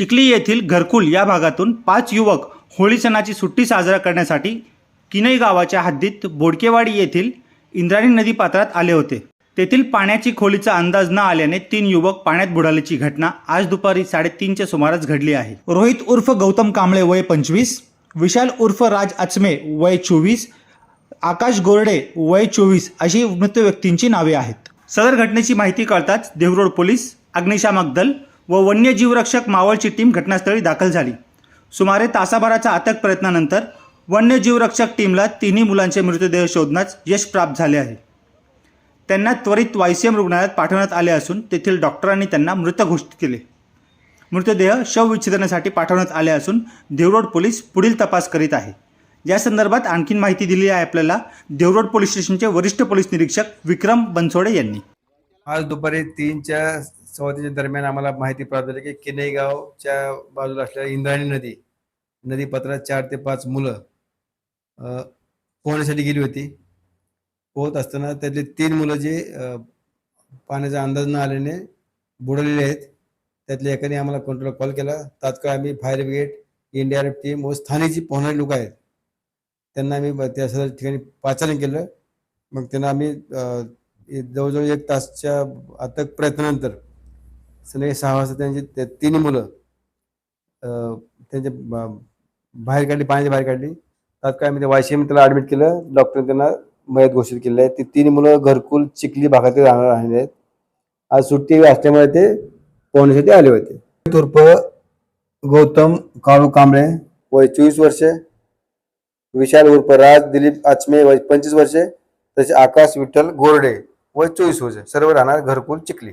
चिखली येथील घरकुल या भागातून पाच युवक होळी सणाची सुट्टी साजरा करण्यासाठी किनई गावाच्या हद्दीत बोडकेवाडी येथील इंद्राणी नदी पात्रात आले होते. तेथील पाण्याची खोलीचा अंदाज न आल्याने तीन युवक पाण्यात बुडाल्याची घटना आज दुपारी साडेतीनच्या सुमारास घडली आहे. रोहित उर्फ गौतम कांबळे वय पंचवीस विशाल उर्फ राज अचमे वय चोवीस आकाश गोरडे वय चोवीस अशी मृत व्यक्तींची नावे आहेत. सदर घटनेची माहिती कळताच देवरोड पोलीस अग्निशामक दल व वन्यजीवरक्षक मावळची टीम घटनास्थळी दाखल झाली. सुमारे तासाभराच्या अथक प्रयत्नानंतर वन्यजीवरक्षक टीमला तिन्ही मुलांचे मृतदेह शोधण्यास यश प्राप्त झाले आहे. त्यांना त्वरित वायसीएम रुग्णालयात पाठवण्यात आले असून तेथील डॉक्टरांनी त्यांना मृत घोषित केले. मृतदेह शवविच्छेदनासाठी पाठवण्यात आले असून देवरोड पोलीस पुढील तपास करीत आहे. या संदर्भात आणखीन माहिती दिली आहे आपल्याला देवरोड पोलीस स्टेशनचे वरिष्ठ पोलीस निरीक्षक विक्रम बनसोडे यांनी. आज दुपारी तीनच्या सुरुवातीच्या दरम्यान आम्हाला माहिती प्राप्त झाली की किनईगावच्या बाजूला असलेल्या इंद्रायणी नदी नदी पत्रात चार ते पाच मुलं पोहण्यासाठी गेली होती. पोहत असताना त्यातले तीन मुलं जे पाण्याचा अंदाज न आल्याने बुडलेले आहेत. त्यातल्या एकाने आम्हाला कंट्रोल कॉल केला तात्काळ आम्ही फायर ब्रिगेड एनडीआरएफ टीम व स्थानिकची पोहणारी लोक आहेत. त्यांना आम्ही त्या सगळ्या ठिकाणी पाचारण केलं. मग त्यांना आम्ही जवळजवळ एक तासच्या अथक प्रयत्नानंतर संध्याकाळी सहा वाजता त्यांची तिन्ही मुलं अं, त्यांच्या बाहेर काढली पाण्याच्या बाहेर काढली. तात्काळ आम्ही वायसीएम त्याला ऍडमिट केलं. डॉक्टरने त्यांना मयत घोषित केले आहे. ती तिन्ही मुलं घरकुल चिखली भागातील राहणार राहिले आहेत. आज सुट्टी असल्यामुळे ते पोहण्यासाठी आले होते. तुर्प गौतम काळू कांबळे. वय चोवीस वर्षे. विशाल उर्फ राज दिलीप आचमे वय पंचवीस वर्षे. तसे आकाश विठ्ठल गोरडे वय चोवीस वर्ष. सर्व राहणार घरकुल चिखली.